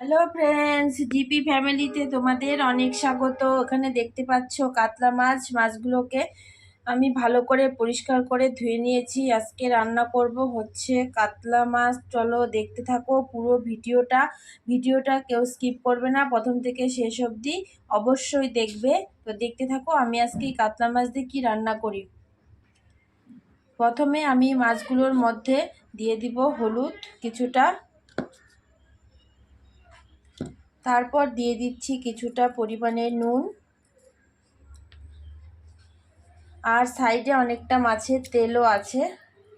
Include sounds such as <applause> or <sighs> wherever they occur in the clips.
Hello friends DP ফ্যামিলিতে তোমাদের অনেক স্বাগত। এখানে দেখতে পাচ্ছ কাতলা মাছ, মাছগুলোকে আমি ভালো করে পরিষ্কার করে ধুয়ে নিয়েছি। আজকে রান্না করব হচ্ছে কাতলা মাছ। চলো দেখতে থাকো পুরো ভিডিওটা। ভিডিওটা কেউ স্কিপ করবে না। প্রথম থেকে শেষ অবধি অবশ্যই দেখবে। তো দেখতে থাকো আমি আজকে কাতলা মাছ দিয়ে কী রান্না করি। প্রথমে আমি মাছগুলোর মধ্যে দিয়ে দিব হলুদ কিছুটা। তারপর দিয়ে দিচ্ছি কিছুটা পরিমাণে নুন। আর সাইডে অনেকটা মাছের তেলও আছে,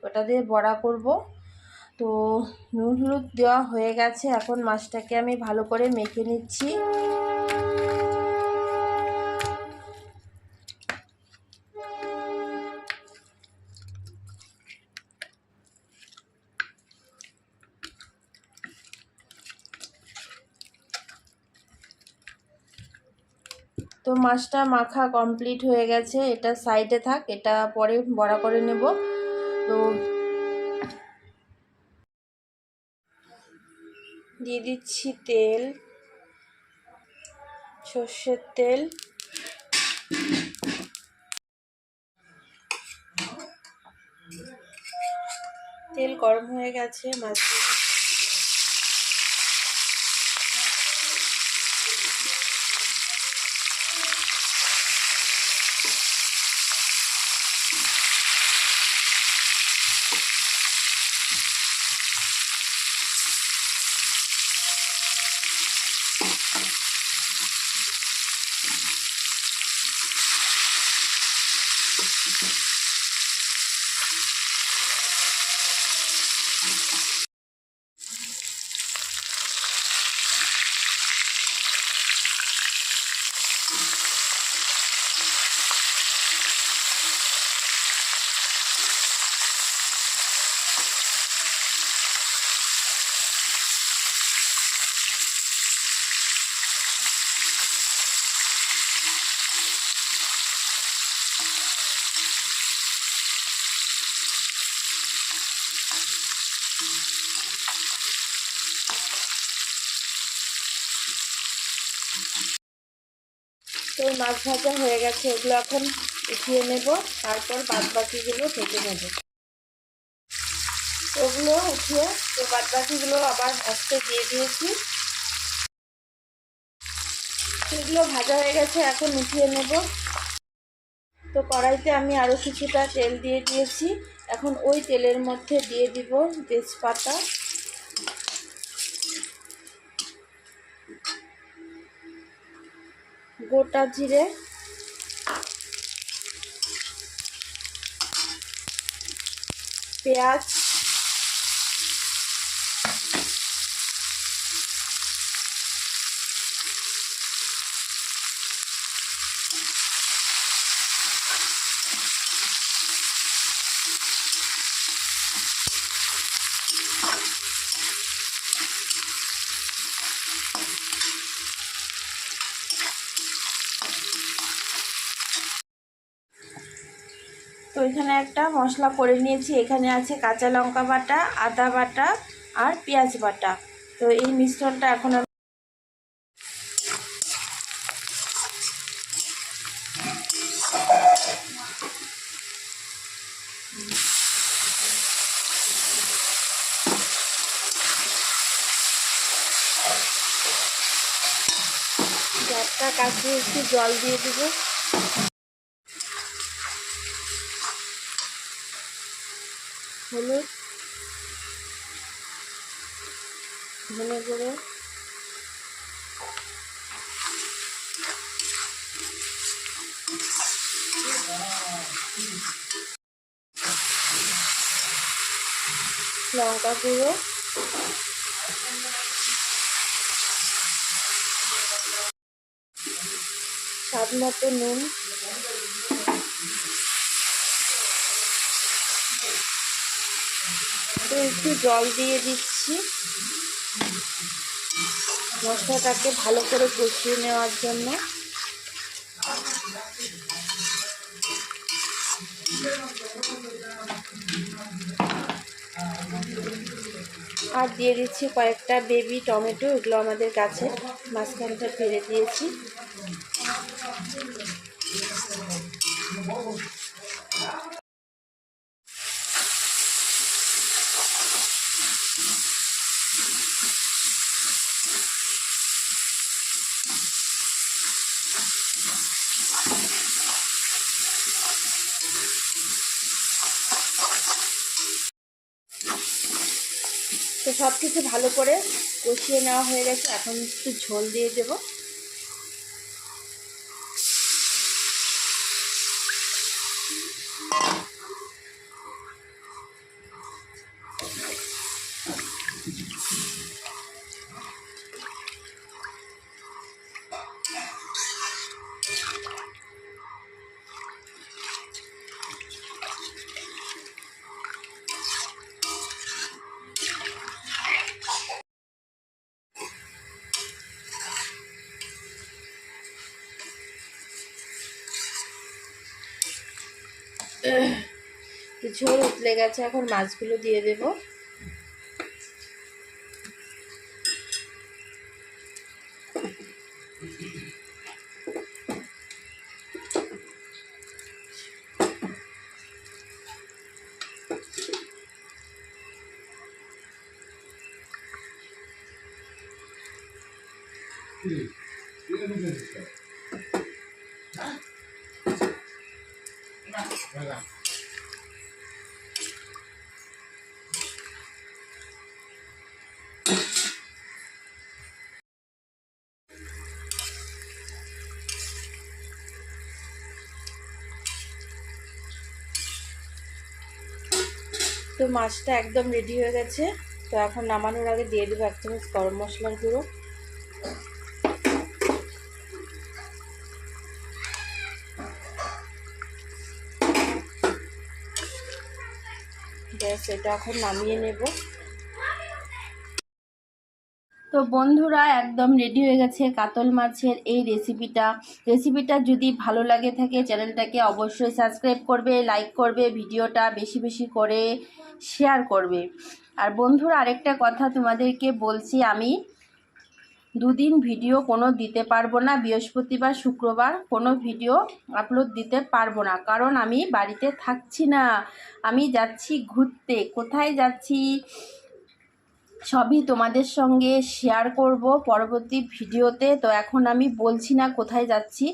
ওটা দিয়ে বড়া করব। তো নুন হলুদ দেওয়া হয়ে গেছে, এখন মাছটাকে আমি ভালো করে মেখে নিচ্ছি। তো মাছটা মাখা কমপ্লিট হয়ে গেছে। এটা সাইডে থাক, এটা পরে বড়া করে নেব। তো দিয়ে দিচ্ছি তেল, সর্ষের তেল। তেল গরম হয়ে গেছে মাছ তো মাছ ভাজা হয়ে গেছে এগুলো এখন উঠিয়ে নেব, তারপর বাদ বাকিগুলো ঢেকে নেব। ওগুলো উঠিয়ে তো বাদ বাকিগুলো আবার ভাজতে দিয়ে দিয়েছি। সেগুলো ভাজা হয়ে গেছে, এখন উঠিয়ে নেব। তো কড়াইতে আমি আরও কিছুটা তেল দিয়ে দিয়েছি। এখন ওই তেলের মধ্যে দিয়ে দিব তেজপাতা। গোটা জিরে। পেঁয়াজ। তো এখানে একটা মশলা করে নিয়েছি। এখানে আছে কাঁচা লঙ্কা বাটা, আদা বাটা আর পেঁয়াজ বাটা। তো এই মিশ্রণটা এখন কাছে একটু জল দিয়ে দেবো। হলুদ ধনে গুঁড়ো লঙ্কা গুঁড়ো স্বাদ মতো নুন তো একটু জল দিয়ে দিচ্ছি। মশলাটাকে ভালো করে কষিয়ে নেওয়ার জন্য। আর দিয়ে দিচ্ছি কয়েকটা বেবি টমেটো, এগুলো আমাদের গাছে মাঝখানটা ফেলে দিয়েছি। তো সব কিছু ভালো করে কষিয়ে নেওয়া হয়ে গেছে। এখন একটু ঝোল দিয়ে দেবো। <sighs> তো ঝোল উতলে গেছে এখন মাছগুলো দিয়ে দেবো। তো মাছটা একদম রেডি হয়ে গেছে। তো এখন নামানোর আগে দিয়ে দেবো এক চামচ গরম মশলার গুঁড়ো। ব্যাস, এটা এখন নামিয়ে নেব। তো বন্ধুরা, একদম রেডি হয়ে গেছে কাতল মাছের এই রেসিপিটা রেসিপিটা যদি ভালো লাগে থাকে চ্যানেলটাকে অবশ্যই সাবস্ক্রাইব করবে লাইক করবে, ভিডিওটা বেশি বেশি করে শেয়ার করবে। আর বন্ধুরা, আরেকটা কথা তোমাদেরকে বলছি আমি দুদিন ভিডিও কোনো দিতে পারব না, বৃহস্পতিবার, শুক্রবার কোনো ভিডিও আপলোড দিতে পারব না। কারণ আমি বাড়িতে থাকছি না, আমি যাচ্ছি ঘুরতে। কোথায় যাচ্ছি সবই তোমাদের সঙ্গে শেয়ার করব পরবর্তী ভিডিওতে। তো এখন আমি বলছি না কোথায় যাচ্ছি,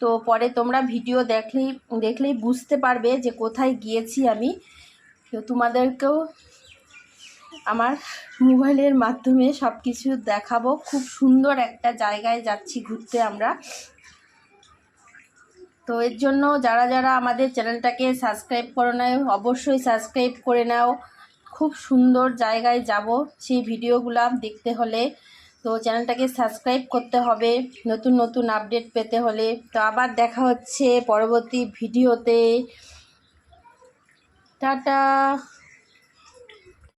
তো পরে তোমরা ভিডিও দেখলেই দেখলেই বুঝতে পারবে যে কোথায় গিয়েছি আমি। তো তোমাদেরকেও আমার মোবাইলের মাধ্যমে সব কিছু দেখাবো। খুব সুন্দর একটা জায়গায় যাচ্ছি ঘুরতে আমরা। তো এর জন্য যারা যারা আমাদের চ্যানেলটাকে সাবস্ক্রাইব করে নেয় অবশ্যই সাবস্ক্রাইব করে নাও। খুব সুন্দর জায়গায় যাব সেই ভিডিওগুলো দেখতে হলে। তো চ্যানেলটাকে সাবস্ক্রাইব করতে হবে, নতুন নতুন আপডেট পেতে হলে। তো আবার দেখা হচ্ছে পরবর্তী ভিডিওতে। টাটা!